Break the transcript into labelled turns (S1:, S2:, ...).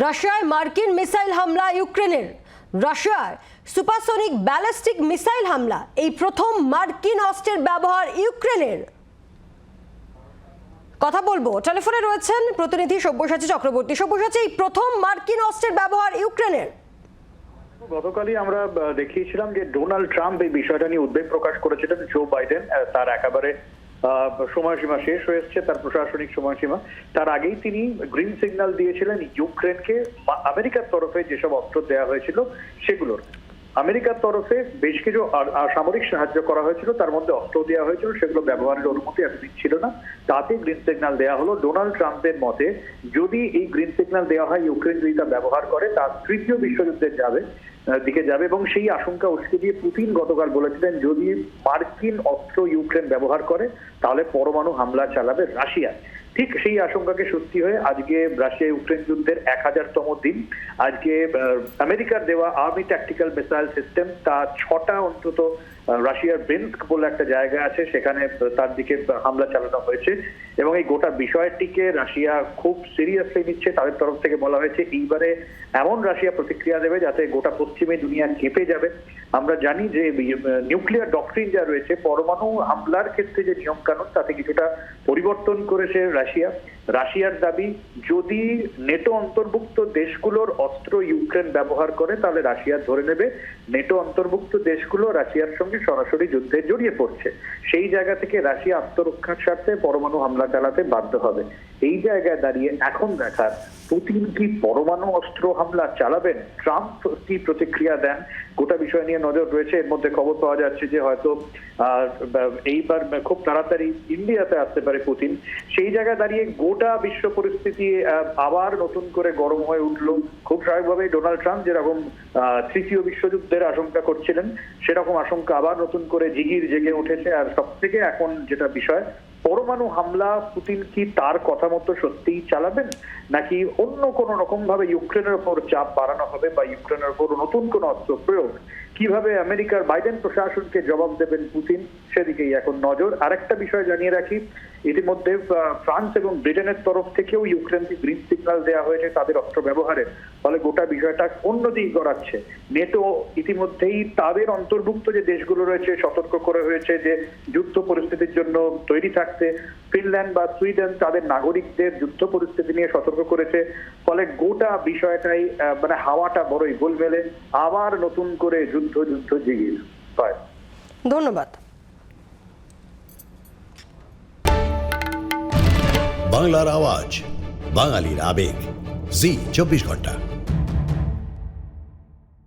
S1: রাশিয়ায় মার্কিন মিসাইল হামলা ইউক্রেনের। রাশিয়ার সুপারসনিক ব্যালিস্টিক মিসাইল হামলা, এই প্রথম মার্কিন অস্ত্রের ব্যবহার ইউক্রেনের। কথা বলব, টেলিফোনে রয়েছেন প্রতিনিধি সব্যসাচী চক্রবর্তী। সব্যসাচী, এই প্রথম মার্কিন অস্ত্রের ব্যবহার ইউক্রেনের।
S2: গতকালই আমরা দেখিয়েছিলাম যে ডোনাল্ড ট্রাম্প এই বিষয়টা নিয়ে উদ্বেগ প্রকাশ করেছিলেন, জো বাইডেন তার একেবারে সময়সীমা শেষ হয়েছে তার প্রশাসনিক সময়সীমা। তার আগেই তিনি গ্রিন সিগন্যাল দিয়েছিলেন ইউক্রেনকে। আমেরিকার তরফে যেসব অস্ত্র দেওয়া হয়েছিল, সেগুলোর। আমেরিকার তরফে বেশ কিছু সামরিক সাহায্য করা হয়েছিল। তার মধ্যে অস্ত্র দেওয়া হয়েছিল, সেগুলো ব্যবহারের অনুমতি এতদিন ছিল না। তাতে গ্রিন সিগন্যাল দেওয়া হলো। ডোনাল্ড ট্রাম্পের মতে, যদি এই গ্রিন সিগন্যাল দেওয়া হয় ইউক্রেন যদি তা ব্যবহার করে, তার তৃতীয় বিশ্বযুদ্ধে যাবে দিকে যাবে এবং সেই আশঙ্কা উস্কে দিয়ে পুতিন গতকাল বলেছিলেন, যদি মার্কিন অস্ত্র ইউক্রেন ব্যবহার করে, তাহলে পরমাণু হামলা চালাবে রাশিয়া। ঠিক সেই আশঙ্কাকে সত্যি হয়ে আজকে রাশিয়া ইউক্রেন যুদ্ধের এক হাজারতম দিন। আজকে আমেরিকার দেওয়া আর্মি ট্যাকটিক্যাল মিসাইল সিস্টেম তা ছটা অন্তত রাশিয়ার বেন্সক বলে একটা জায়গা আছে, সেখানে তার দিকে হামলা চালানো হয়েছে। এবং এই গোটা বিষয়টিকে রাশিয়া খুব সিরিয়াসলি নিচ্ছে। তাদের তরফ থেকে বলা হয়েছে, এইবারে এমন রাশিয়া প্রতিক্রিয়া দেবে যাতে গোটা পশ্চিমে দুনিয়া কেঁপে যাবে। আমরা জানি যে নিউক্লিয়ার ডকট্রিন যা রয়েছে, পরমাণু হামলার ক্ষেত্রে যে নিয়ম কানুন তাতে কিছুটা পরিবর্তন করেছে রাশিয়া। রাশিয়ার দাবি, যদি নেটো অন্তর্ভুক্ত দেশগুলোর অস্ত্র ইউক্রেন ব্যবহার করে, তাহলে রাশিয়া ধরে নেবে। নেটো অন্তর্ভুক্ত দেশগুলো রাশিয়ার সঙ্গে সরাসরি যুদ্ধে জড়িয়ে পড়ছে। সেই জায়গা থেকে রাশিয়া আত্মরক্ষার স্বার্থে পরমাণু হামলা চালাতে বাধ্য হবে। এই জায়গায় দাঁড়িয়ে এখন দেখার পুতিন কি পরমাণু অস্ত্র হামলা চালাবেন? ট্রাম্প কি প্রতিক্রিয়া দেন? গোটা বিষয় নিয়ে নজর রয়েছে। এর মধ্যে খবর পাওয়া যাচ্ছে যে হয়তো এইবার খুব তাড়াতাড়ি ইন্ডিয়াতে আসতে পারে পুতিন। সেই জায়গায় দাঁড়িয়ে গোটা বিশ্ব পরিস্থিতি আবার নতুন করে গরম হয়ে উঠল। খুব স্বাভাবিকভাবেই ডোনাল্ড ট্রাম্প যেরকম তৃতীয় বিশ্বযুদ্ধের আশঙ্কা করছিলেন, সেরকম আশঙ্কা আবার নতুন করে জিগির জেগে উঠেছে। আর সব থেকে এখন যেটা বিষয় পরমাণু হামলা পুতিন কি তার কথা মতো সত্যিই চালাবেন? নাকি অন্য কোন রকম ভাবে ইউক্রেনের উপর চাপ বাড়ানো হবে বা ইউক্রেনের উপর নতুন কোন অস্ত্র প্রয়োগ কীভাবে আমেরিকার বাইডেন প্রশাসনকে জবাব দেবেন পুতিন, সেদিকেই এখন নজর। আরেকটা বিষয় জানিয়ে রাখি, ইতিমধ্যে ফ্রান্স এবং ব্রিটেনের তরফ থেকেও ইউক্রেনকে গ্রিন সিগন্যাল দেওয়া হয়েছে তাদের অস্ত্র ব্যবহারের। ফলে গোটা বিষয়টা অন্যদিক গড়াচ্ছে। নেটো ইতিমধ্যেই তাদের অন্তর্ভুক্ত যে দেশগুলো রয়েছে, সতর্ক করে হয়েছে যে যুদ্ধ পরিস্থিতির জন্য তৈরি থাকতে। ফিনল্যান্ড বা সুইডেন তাদের নাগরিকদের যুদ্ধ পরিস্থিতি নিয়ে সতর্ক করেছে। ফলে গোটা বিষয়টাই মানে হাওয়াটা বড়ই গোলমেলে। আবার নতুন করে যুদ্ধ যুদ্ধ জিগির পায়
S1: ধন্যবাদ।
S3: বাংলার আওয়াজ বাঙালির আবেগ। জি চব্বিশ ঘণ্টা।